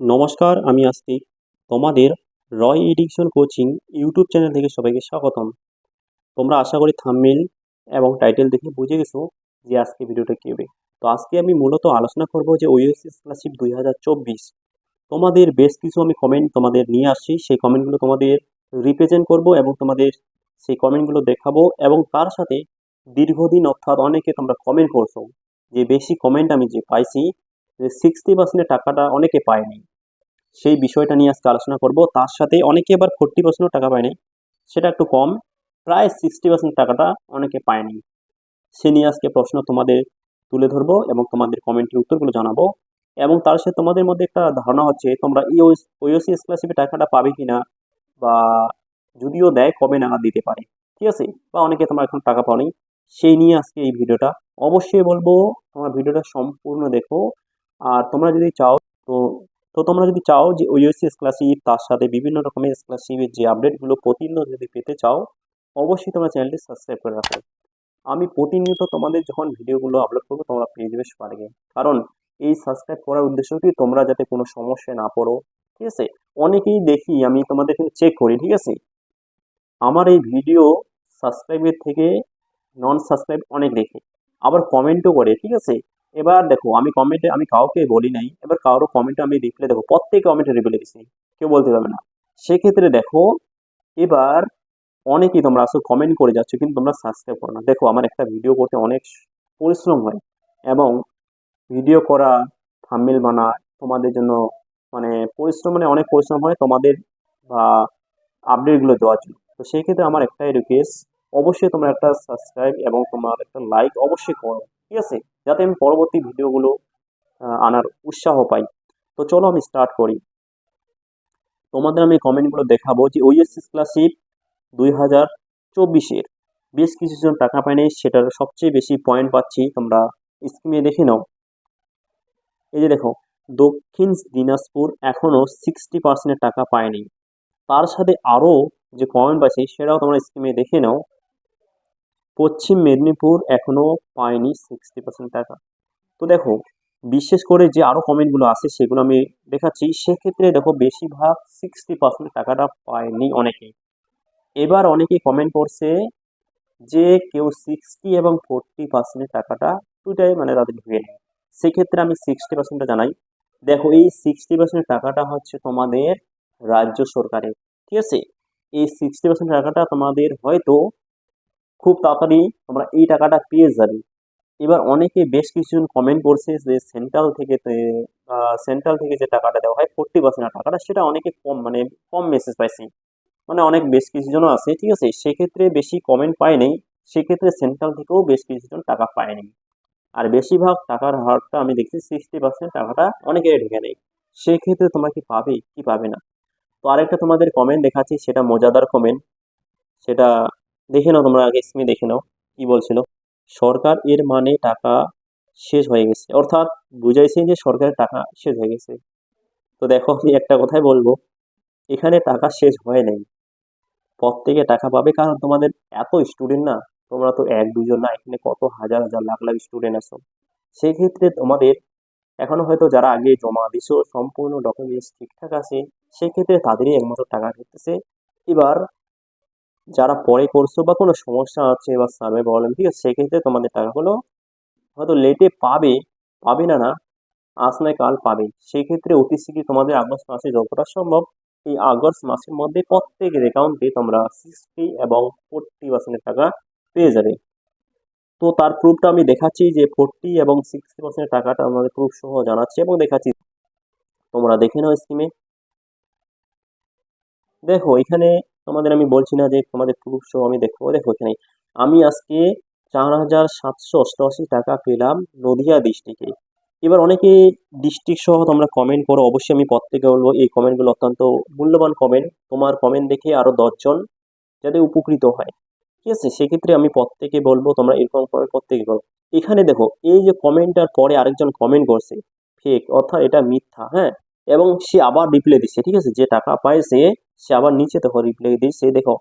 নমস্কার, আমি আস্তিক তোমাদের Roy edition coaching YouTube channel থেকে সবাইকে স্বাগতম। তোমরা আশা করি থামমেল এবং টাইটেল দেখে বুঝে গেছো যে আজকে ভিডিওটা কী হবে তো আজকে আমি মূলত আলোচনা করব যে ওইএসএস স্কলারশিপ দুই হাজার চব্বিশ। তোমাদের বেশ কিছু আমি কমেন্ট তোমাদের নিয়ে আসছি, সেই কমেন্টগুলো তোমাদের রিপ্রেজেন্ট করব এবং তোমাদের সেই কমেন্টগুলো দেখাবো এবং তার সাথে দীর্ঘদিন অর্থাৎ অনেকে তোমরা কমেন্ট করছ। যে বেশি কমেন্ট আমি যে পাইছি যে সিক্সটি পার্সেন্টের টাকাটা অনেকে পায়নি। সেই বিষয়টা নিয়ে আজকে আলোচনা করব। তার সাথে অনেকে আবার ফোর্টি পার্সেন্টও টাকা পায়নি। সেটা একটু কম। প্রায় সিক্সটি পার্সেন্ট টাকাটা অনেকে পায়নি। সে নিয়ে আজকে প্রশ্ন তোমাদের তুলে ধরবো এবং তোমাদের কমেন্টের উত্তরগুলো জানাব। এবং তার সাথে তোমাদের মধ্যে একটা ধারণা হচ্ছে, তোমরা ওইওসি স্কলারশিপে টাকাটা পাবে কি না বা যদিও দেয়, কবে নাগাদ দিতে পারে। ঠিক আছে? বা অনেকে তোমরা এখন টাকা পাওনি। সেই নিয়ে আজকে এই ভিডিওটা। অবশ্যই বলব তোমার ভিডিওটা সম্পূর্ণ দেখো। আর তোমরা যদি চাও, তো তো তোমরা যদি চাও যে ওইওসি স্কলারশিপ তার সাথে বিভিন্ন রকমের স্কলারশিপের যে আপডেটগুলো প্রতিনিয়ত যদি পেতে চাও, অবশ্যই তোমরা চ্যানেলটি সাবস্ক্রাইব করে রাখো। আমি প্রতিনিয়ত তোমাদের যখন ভিডিওগুলো আপলোড করব, তোমরা পেয়ে যাবে সবার কারণ এই সাবস্ক্রাইব করার উদ্দেশ্য কি তোমরা যাতে কোনো সমস্যায় না পড়ো, ঠিক আছে? অনেকেই দেখি, আমি তোমাদের চেক করি, ঠিক আছে? আমার এই ভিডিও সাবস্ক্রাইবের থেকে নন সাবস্ক্রাইব অনেক দেখে। আবার কমেন্টও করে, ঠিক আছে? এবার দেখো, আমি কমেন্টে আমি কাউকে বলি নাই, এবার কারও কমেন্টে আমি রিপ্লাই দেখো, প্রত্যেক কমেন্টে রিপ্লাই দিচ্ছি কেউ বলতে পারবে না। সেক্ষেত্রে দেখো, এবার অনেকেই তোমরা আসো কমেন্ট করে যাচ্ছ, কিন্তু তোমরা সাবস্ক্রাইব করো না। দেখো, আমার একটা ভিডিও করতে অনেক পরিশ্রম হয়, এবং ভিডিও করা থাম্বনেল বানা তোমাদের জন্য মানে পরিশ্রম মানে অনেক পরিশ্রম হয় তোমাদের, বা আপডেটগুলো দেওয়ার জন্য। তো সেই ক্ষেত্রে আমার একটাই রিকোয়েস্ট অবশ্যই তোমরা একটা সাবস্ক্রাইব এবং তোমার একটা লাইক অবশ্যই করো। ঠিক আছে? যাতে আমি পরবর্তী ভিডিওগুলো আনার উৎসাহ পাই। তো চলো আমি স্টার্ট করি। তোমাদের আমি কমেন্টগুলো দেখাবো যে ওইএসসি স্কলারশিপ দুই হাজার চব্বিশের বেশ কিছু জন টাকা পায়নি, সেটার সবচেয়ে বেশি পয়েন্ট পাচ্ছি, তোমরা স্কিমে দেখে নাও। এই যে দেখো, দক্ষিণ দিনাজপুর এখনও সিক্সটি পার্সেন্টের টাকা পায়নি। তার সাথে আরও যে পয়েন্ট পাচ্ছি, সেটাও তোমরা স্কিমে দেখে নাও। পশ্চিম মেদিনীপুর এখনও পায়নি সিক্সটি পার্সেন্ট টাকা। তো দেখো, বিশেষ করে যে আরও কমেন্টগুলো আছে সেগুলো আমি দেখাচ্ছি, সেক্ষেত্রে দেখো বেশিরভাগ সিক্সটি পার্সেন্ট টাকাটা পায়নি অনেকে। এবার অনেকে কমেন্ট করছে যে কেউ সিক্সটি এবং ফোরটি পার্সেন্টের টাকাটা দুটাই মানে তাদের ঢুকে নেয়। সেক্ষেত্রে আমি সিক্সটি পার্সেন্টটা জানাই। দেখো, এই সিক্সটি পার্সেন্ট টাকাটা হচ্ছে তোমাদের রাজ্য সরকারের, ঠিক আছে? এই সিক্সটি পার্সেন্ট টাকাটা তোমাদের হয়তো খুব তাড়াতাড়ি তোমরা এই টাকাটা পেয়ে যাবে। এবার অনেকে বেশ কিছুজন কমেন্ট করছে যে সেন্ট্রাল থেকে সেন্ট্রাল থেকে যে টাকাটা দেওয়া হয় ফোর্টি পার্সেন্ট টাকাটা, সেটা অনেকে কম মানে কম মেসেজ পাইছি। মানে অনেক বেশ কিছুজনও আছে, ঠিক আছে? সেক্ষেত্রে বেশি কমেন্ট পায়নি সেক্ষেত্রে সেন্ট্রাল থেকেও বেশ কিছুজন টাকা পায়নি আর বেশিরভাগ টাকার হারটা আমি দেখছি সিক্সটি পার্সেন্ট টাকাটা অনেকেরই ঢেকে নেই। সেক্ষেত্রে তোমরা কি পাবে কি পাবে না? তো আরেকটা তোমাদের কমেন্ট দেখাচ্ছি, সেটা মজাদার কমেন্ট সেটা দেখে নাও তোমরা, আগে স্ক্রিনে দেখে নাও, কি বলছিল? সরকার এর মানে টাকা শেষ হয়ে গেছে। অর্থাৎ বুঝাইছে যে সরকারের টাকা শেষ হয়ে গেছে। তো দেখো, আমি একটা কথাই বলব, এখানে টাকা শেষ হয় নাই। প্রত্যেকে টাকা পাবে, কারণ তোমাদের এত স্টুডেন্ট না, তোমরা তো এক, দুজন না, এখানে কত হাজার হাজার, লাখ লাখ স্টুডেন্ট আছো। সেক্ষেত্রে তোমাদের এখনও হয়তো যারা আগে জমা দিছো, সম্পূর্ণ ডকুমেন্টস ঠিকঠাক আছে, সেক্ষেত্রে তাদেরই একমাত্র টাকা ঢুকতেছে। এবার যারা পরে করছ বা কোনো সমস্যা আছে বা সার্ভে প্রবলেম ঠিক আছে? সেক্ষেত্রে তোমাদের টাকাগুলো হয়তো লেটে পাবে পাবে না না, আজ নয়, কাল পাবে। সেক্ষেত্রে শীঘ্রই তোমাদের আগস্ট মাসে যতটা সম্ভব, এই আগস্ট মাসের মধ্যে প্রত্যেকের অ্যাকাউন্টে তোমরা সিক্সটি এবং ফোরটি পার্সেন্টের টাকা পেয়ে যাবে। তো তার প্রুফটা আমি দেখাচ্ছি যে ফোরটি এবং সিক্সটি পার্সেন্টের টাকাটা আমাদের প্রুফ সহ জানাচ্ছি এবং দেখাচ্ছি। তোমরা দেখে নাও স্কিমে দেখো, এখানে তোমাদের আমি বলছি না যে তোমাদের প্রুফ সহ আমি দেখো দেখো এখানে আমি আজকে চার হাজার সাতশো অষ্টআশি টাকা পেলাম নদিয়া ডিস্ট্রিক্টে এবার অনেকে ডিস্ট্রিক্ট সহ তোমরা কমেন্ট করো, অবশ্যই আমি প্রত্যেকে বলব, এই কমেন্টগুলো অত্যন্ত মূল্যবান কমেন্ট তোমার কমেন্ট দেখে আরও দশজন যাতে উপকৃত হয়। ঠিক আছে? সেক্ষেত্রে আমি প্রত্যেকে বলব, তোমরা এরকম কমেন্ট প্রত্যেকে করো। এখানে দেখো, এই যে কমেন্টটার পরে আরেকজন কমেন্ট করছে ফেক অর্থাৎ এটা মিথ্যা হ্যাঁ? এবং সে আবার রিপ্লাই দিচ্ছে ঠিক আছে? যে টাকা পায় সে সে আবার নিচে দেখো রিপ্লাই দিচ্ছে দেখো।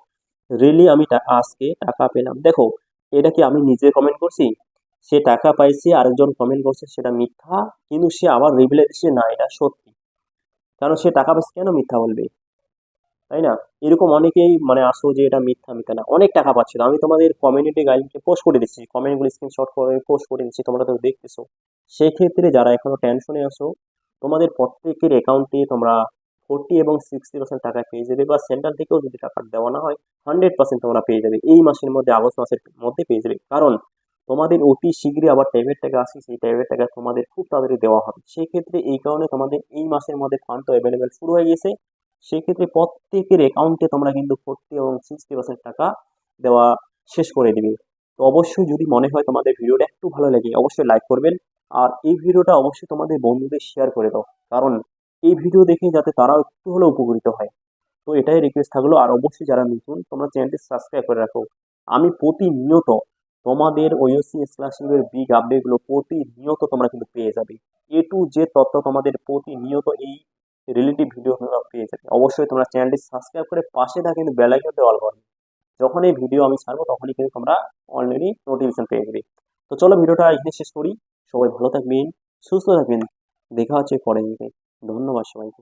রিয়েলি আমি আজকে টাকা পেলাম। দেখো, এটা কি আমি নিজে কমেন্ট করছি? সে টাকা পাইছে, আরেকজন কমেন্ট করছে, সেটা মিথ্যা, কিন্তু সে আবার রিপ্লাই দিচ্ছে না, এটা সত্যি। কারণ সে টাকা পাচ্ছে কেন মিথ্যা বলবে? তাই না? এরকম অনেকেই মানে আসো যে এটা মিথ্যা মিথ্যা না। অনেক টাকা পাচ্ছিল আমি তোমাদের কমিউনিটি গাইডকে পোস্ট করে দিচ্ছি। কমেন্টগুলো স্ক্রিনশট করে পোস্ট করে দিচ্ছি, তোমরা তো দেখতেছো। সেক্ষেত্রে যারা এখনও টেনশনে আসো তোমাদের প্রত্যেকের অ্যাকাউন্টে তোমরা ফোর্টি এবং সিক্সটি পার্সেন্ট টাকা পেয়ে যাবে বা সেন্ট্রাল থেকেও যদি টাকা দেওয়া না হয় হান্ড্রেড পার্সেন্ট তোমরা পেয়ে যাবে। এই মাসের মধ্যে, আগস্ট মাসের মধ্যে পেয়ে যাবে। কারণ তোমাদের অতি শীঘ্রই আবার ট্যাবের টাকা আসে, সেই ট্যাবের টাকা তোমাদের খুব তাড়াতাড়ি দেওয়া হবে। সেক্ষেত্রে এই কারণে তোমাদের এই মাসের মধ্যে ফান্ড তো অ্যাভেলেবেল শুরু হয়ে গেছে। সেক্ষেত্রে প্রত্যেকের অ্যাকাউন্টে তোমরা কিন্তু ফোর্টি এবং সিক্সটি পার্সেন্ট টাকা দেওয়া শেষ করে দিবে। তো অবশ্যই যদি মনে হয় তোমাদের ভিডিওটা একটু ভালো লাগে, অবশ্যই লাইক করবেন। আর এই ভিডিওটা অবশ্যই তোমাদের বন্ধুদের শেয়ার করে দাও। কারণ এই ভিডিও দেখে যাতে তারাও একটু হলেও উপকৃত হয়। তো এটাই রিকোয়েস্ট থাকল। আর অবশ্যই যারা নতুন, তোমরা চ্যানেলটি সাবস্ক্রাইব করে রাখো। আমি প্রতিনিয়ত তোমাদের ওইওসি স্কলারশিপের বিগ আপডেটগুলো প্রতিনিয়ত তোমরা কিন্তু পেয়ে যাবে। এ টু যে তথ্য তোমাদের প্রতিনিয়ত এই রিলেটিভ ভিডিও পেয়ে যাবে। অবশ্যই তোমরা চ্যানেলটি সাবস্ক্রাইব করে পাশে থাকে কিন্তু বেল আইকনটা অল করবে যখন এই ভিডিও আমি ছাড়বো, তখনই কিন্তু তোমরা অলরেডি নোটিফিকেশন পেয়ে যাবে। তো চলো ভিডিওটা এখানে শেষ করি। সবাই ভালো থাকবেন সুস্থ থাকবেন। দেখা হচ্ছে পরে ধন্যবাদ সবাইকে।